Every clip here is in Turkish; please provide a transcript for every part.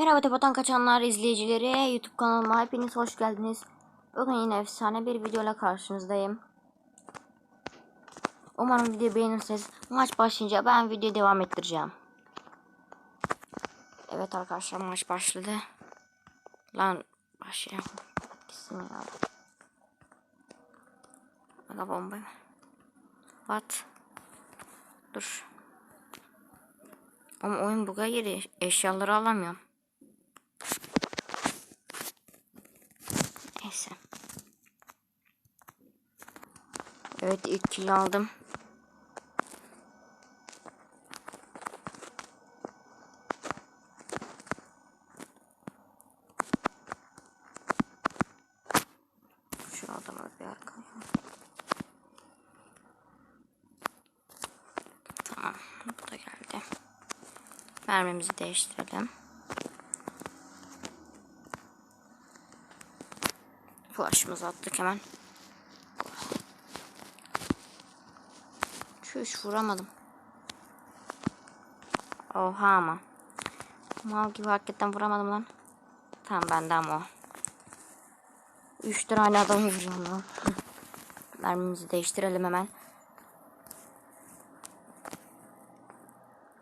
Merhaba Tepatan Kaçanlar izleyicileri YouTube kanalıma hepiniz hoş geldiniz. Bugün yine efsane bir videoyla karşınızdayım. Umarım videoyu beğenirsiniz. Maç başlayınca ben videoyu devam ettireceğim. Evet arkadaşlar maç başladı. Lan başlayalım. Gitsin ya. Aga bomba. What? Dur. Ama oyun buga girdi. Eşyaları alamıyorum. Neyse. Evet ilk kill aldım. Şu adama bir arkaya. Tamam. Bu da geldi. Mermimizi değiştirelim. Flash'ımızı attık hemen. Çüş vuramadım. Oha ama. Mal gibi hakikaten vuramadım lan. Tamam bende ama o. Üç tane adam vuruyorum lan. Mermimizi değiştirelim hemen.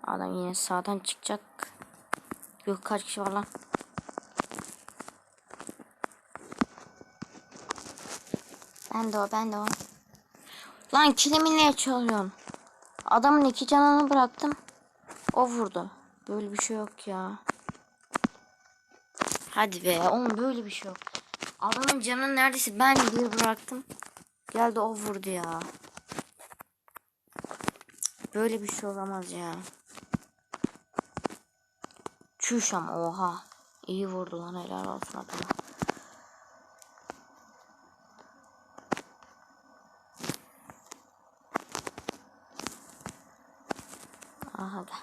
Adam yine sağdan çıkacak. Yok kaç kişi var lan. Ben de o ben de o. Lan kilimi niye çalıyorsun? Adamın iki canını bıraktım. O vurdu. Böyle bir şey yok ya. Hadi be oğlum böyle bir şey yok. Adamın canını neredeyse ben bir bıraktım. Geldi o vurdu ya. Böyle bir şey olamaz ya. Çüş ama oha. İyi vurdu lan helal olsun adama. Gel.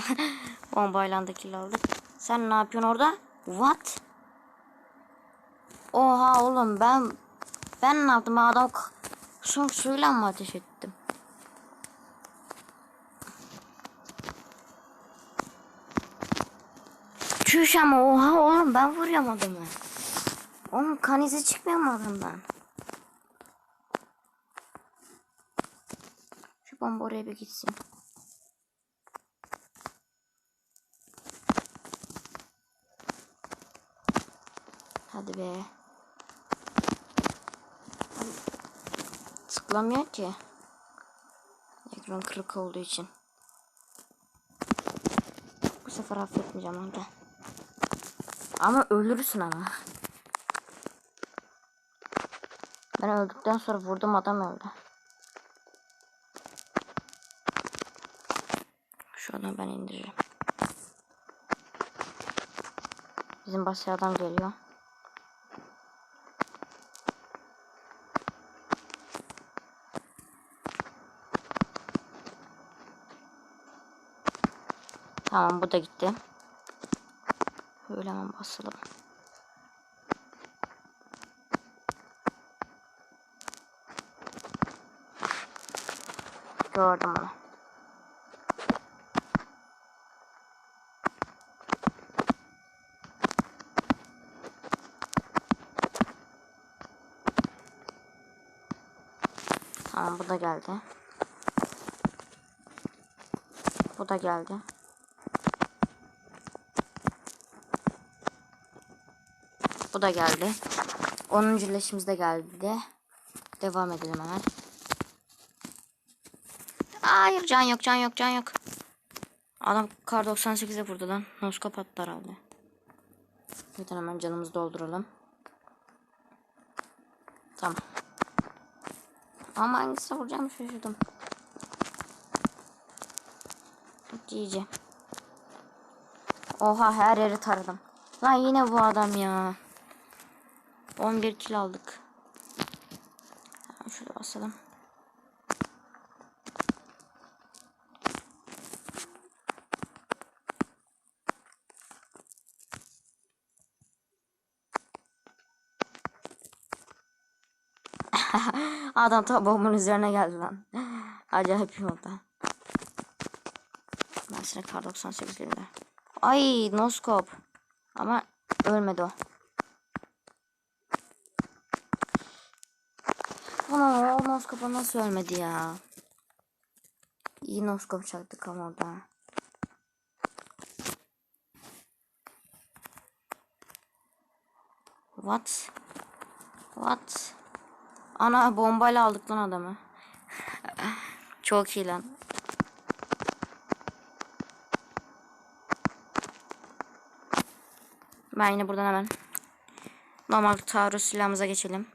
Bombayla da kill aldık. Sen ne yapıyorsun orada? What? Oha oğlum ben ben ne yaptım? Adam su, suyla mı ateş ettim? Çüş ama oha oğlum ben vuruyorum adamı. Oğlum kan izi çıkmıyor mu adamdan? Şu bomba oraya bir gitsin. Hadi be. Tıklamıyor ki. Ekran kırık olduğu için. Bu sefer affetmeyeceğim lan gel. Ama ölürsün ama. Ben öldükten sonra vurdum adam öldü. Şu adamı ben indireceğim. Bizim başka adam geliyor. Tamam bu da gitti. Böyle hemen basalım. Gördüm onu. Tamam bu da geldi. Bu da geldi. Bu da geldi. 10. leşimiz de geldi. Devam edelim hemen. Hayır can yok can yok can yok. Adam kar 98'e vurdu lan. Noskop attı herhalde. Lütfen hemen canımızı dolduralım. Tamam. Ama hangisine vuracağım şaşırdım. GG. Oha her yeri taradım. Lan yine bu adam ya. 11 kilo aldık. Şurada basalım. Adam tabuğumun üzerine geldi lan. Acayip oldu. Ben kar 98 elinde. Ay noskop. Ama ölmedi o. Ana o noskopa nasıl ölmedi ya? İyi noskop çaktık ama orada. What? What? Ana bombayla aldık lan adamı. Çok iyi lan. Ben yine buradan hemen normal taarruz silahımıza geçelim.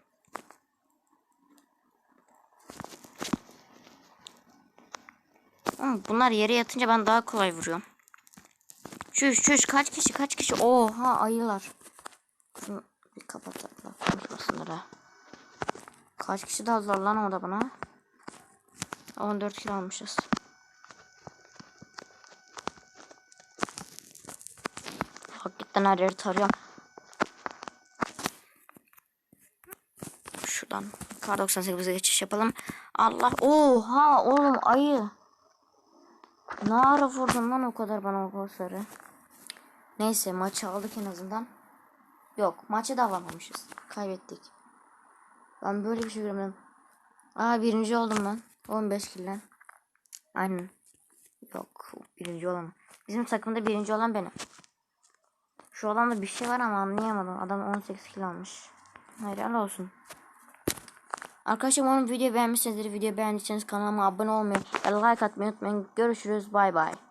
Ama bunlar yere yatınca ben daha kolay vuruyorum. Çüş çüş kaç kişi kaç kişi oha ayılar. Şunu bir kapatalım. Kaç kişi daha zor lan o da bana. 14 kilo almışız. Hakikaten her yeri tarıyorum. Şuradan kar 98'e geçiş yapalım. Allah oha oğlum ayı. Ne ara vurdun lan o kadar bana o sarı. Neyse maçı aldık en azından. Yok maçı da alamamışız. Kaybettik. Ben böyle bir şey görmedim. Aa birinci oldum lan. 15 kilden. Aynen. Yok birinci olamam. Bizim takımda birinci olan benim. Şu alanda bir şey var ama anlayamadım. Adam 18 kilo almış. Helal olsun. Arkadaşlar umarım videoyu beğenmişsinizdir. Videoyu beğendiyseniz kanalıma abone olmayı ve like atmayı unutmayın. Görüşürüz. Bay bay.